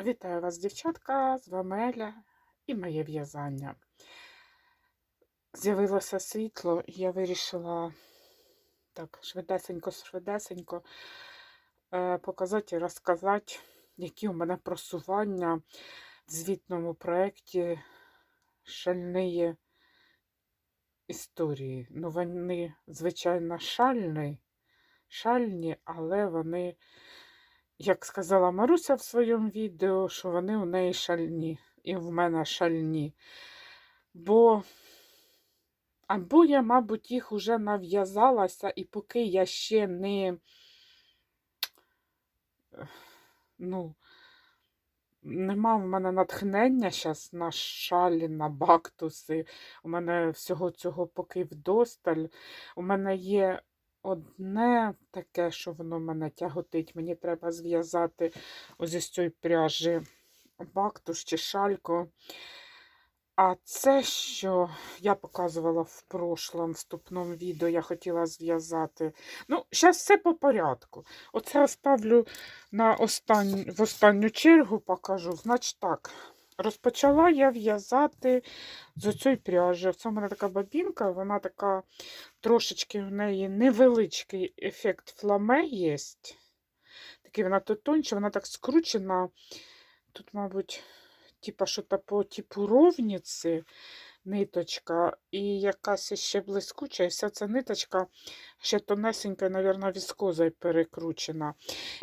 Вітаю вас, дівчатка, з вами Еля і моє в'язання. З'явилося світло, і я вирішила так швидесенько-швидесенько е, показати і розказати, які у мене просування в звітному проєкті шальної історії. Ну, вони, звичайно, шальні, шальні, але вони як сказала Маруся в своєму відео, що вони у неї шальні, і в мене шальні. Бо або я, мабуть, їх уже нав'язалася, і поки я ще не, ну, нема в мене натхнення зараз на шалі, на бактуси. У мене всього цього поки вдосталь. У мене є одне таке, що воно мене тяготить. Мені треба зв'язати ось із цієї пряжі бактус чи шальку. А це, що я показувала в прошлому вступному відео, я хотіла зв'язати. Ну, зараз все по порядку. Оце розставлю на остань... в останню чергу, покажу. Значить так, розпочала я в'язати з цієї пряжі. Це в мене така бабінка, вона така трошечки в неї невеличкий ефект фламе є. Такий вона тут тоньше, вона так скручена. Тут, мабуть, типа що то по типу ровниці ниточка, і якась ще блискуча, і вся ця ниточка ще тонесенька, мабуть, віскозою перекручена.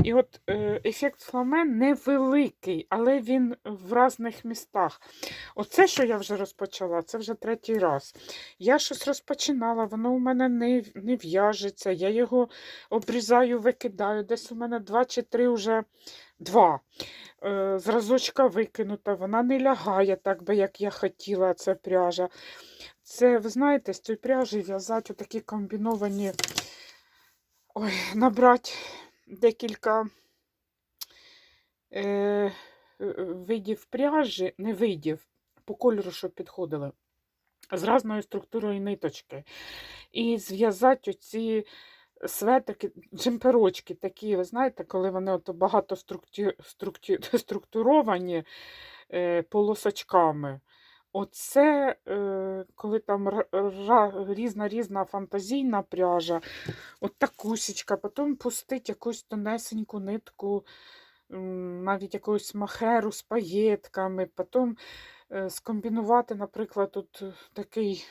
І от ефект фламен невеликий, але він в різних містах. Оце, що я вже розпочала, це вже третій раз. Я щось розпочинала, воно у мене не, не в'яжеться, я його обрізаю, викидаю. Десь у мене два чи три вже два. Е, зразочка викинута, вона не лягає так би, як я хотіла, ця пряжа. Це, ви знаєте, з цієї пряжі в'язати такі комбіновані, ой, набрати декілька е, видів пряжі, не видів, по кольору, щоб підходили, з різною структурою ниточки. І зв'язати оці светики, джемперочки такі, ви знаєте, коли вони от багато структу, структу, структуровані е, полосочками. Оце, е, коли там різна різна фантазійна пряжа, от такусечка, потім пустить якусь тонесеньку нитку, навіть якусь махеру з паєтками, потім е, скомбінувати, наприклад, тут такий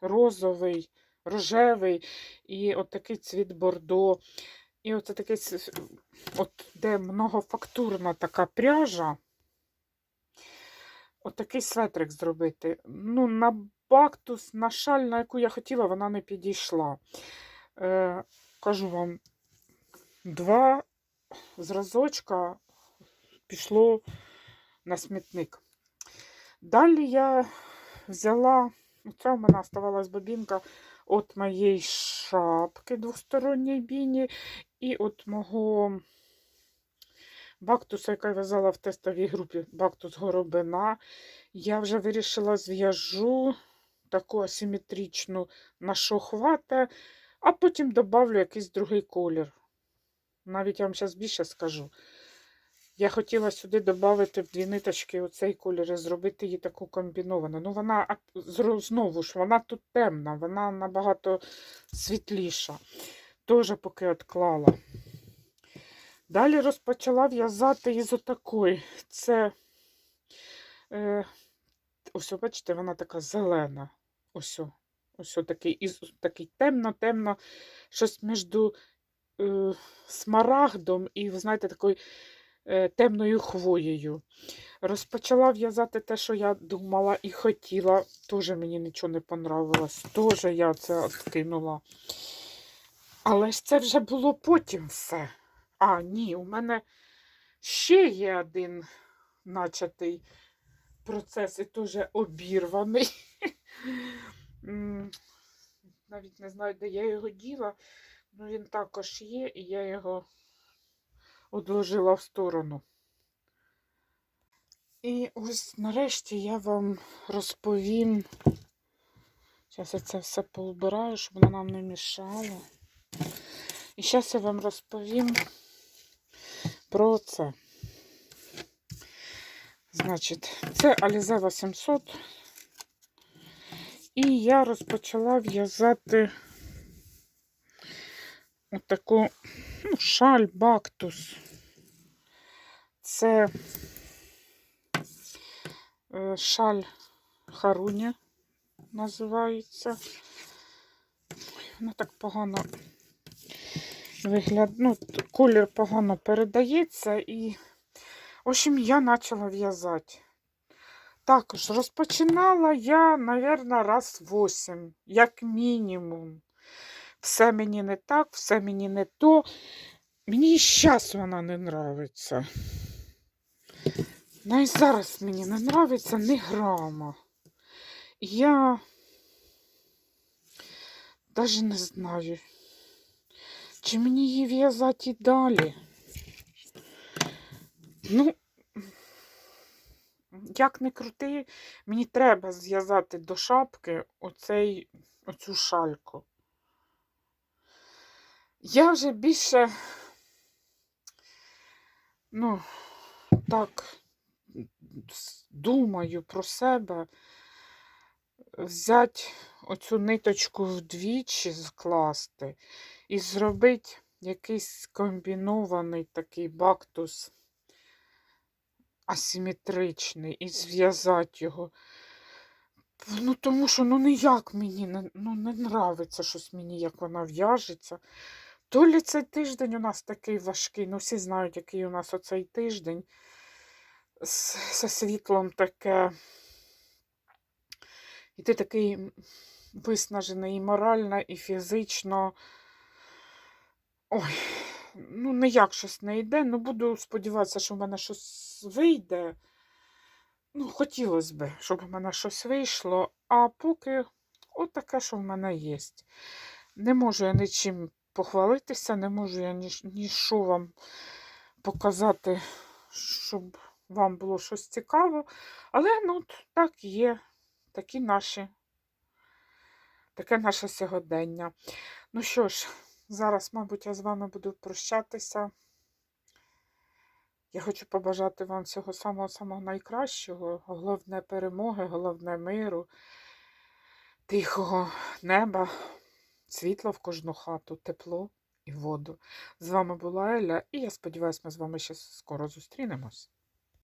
розовий рожевий і от такий цвіт бордо. І оце такий, от де многофактурна така пряжа. От такий светрик зробити. Ну, на бактус, на шаль, на яку я хотіла, вона не підійшла. Е, Кажу вам, два зразочка пішло на смітник. Далі я взяла, це у мене оставалась бобінка от моєї шапки двосторонньої біні, і от мого бактуса, яка я в'язала в тестовій групі бактус горобина. Я вже вирішила зв'яжу таку асиметричну на що хвата, а потім додавлю якийсь другий колір. Навіть я вам зараз більше скажу. Я хотіла сюди додати в дві ниточки оцей колір і зробити її таку комбіновану. Ну, вона знову ж, вона тут темна, вона набагато світліша. Теж поки відклала. Далі розпочала в'язати із отакої. Це, е, ось, бачите, вона така зелена. Ось, ось такий, такий темно-темно, щось між е, смарагдом і, знаєте, такою. Е, темною хвоєю. Розпочала в'язати те, що я думала і хотіла. Теж мені нічого не понравилось. Теж я це відкинула. Але ж це вже було потім все. А, ні, у мене ще є один начатий процес і теж обірваний. Навіть не знаю, де я його діла, але він також є, і я його одложила в сторону. І ось нарешті я вам розповім. Зараз я це все поубираю, щоб воно нам не мішало. І зараз я вам розповім про це. Значить, це Alize 800. І я розпочала в'язати отаку ну, шаль, бактус. Це е, шаль Харуня називається. Вона так погано вигляд... ну, колір погано передається і, в общем, я почала в'язати. Також розпочинала я, мабуть, раз восім, як мінімум. Все мені не так, все мені не то. Мені і зараз вона не нравиться. Навіть зараз мені не нравиться ні грама. Я навіть не знаю, чи мені її в'язати і далі. Ну, як не крути, мені треба зв'язати до шапки оцей, оцю шальку. Я вже більше, ну, так, думаю про себе взяти оцю ниточку вдвічі скласти і зробити якийсь комбінований такий бактус асиметричний і зв'язати його. Ну, тому що ну ніяк мені не, ну, не нравиться щось мені, як вона в'яжеться. То лі цей тиждень у нас такий важкий, ну всі знають, який у нас оцей тиждень. Зі світлом таке. І ти такий виснажений і морально, і фізично. Ой, ну ніяк щось не йде. Ну, буду сподіватися, що в мене щось вийде. Ну, хотілося б, щоб в мене щось вийшло, а поки отаке, що в мене є. Не можу я нічим похвалитися, не можу я ні, ні вам показати, щоб вам було щось цікаво. Але ну, так є. Такі наші, таке наше сьогодення. Ну що ж, зараз, мабуть, я з вами буду прощатися. Я хочу побажати вам всього самого-самого найкращого, головне перемоги, головне миру, тихого неба, світла в кожну хату, тепло і воду. З вами була Еля, і я сподіваюся, ми з вами ще скоро зустрінемось.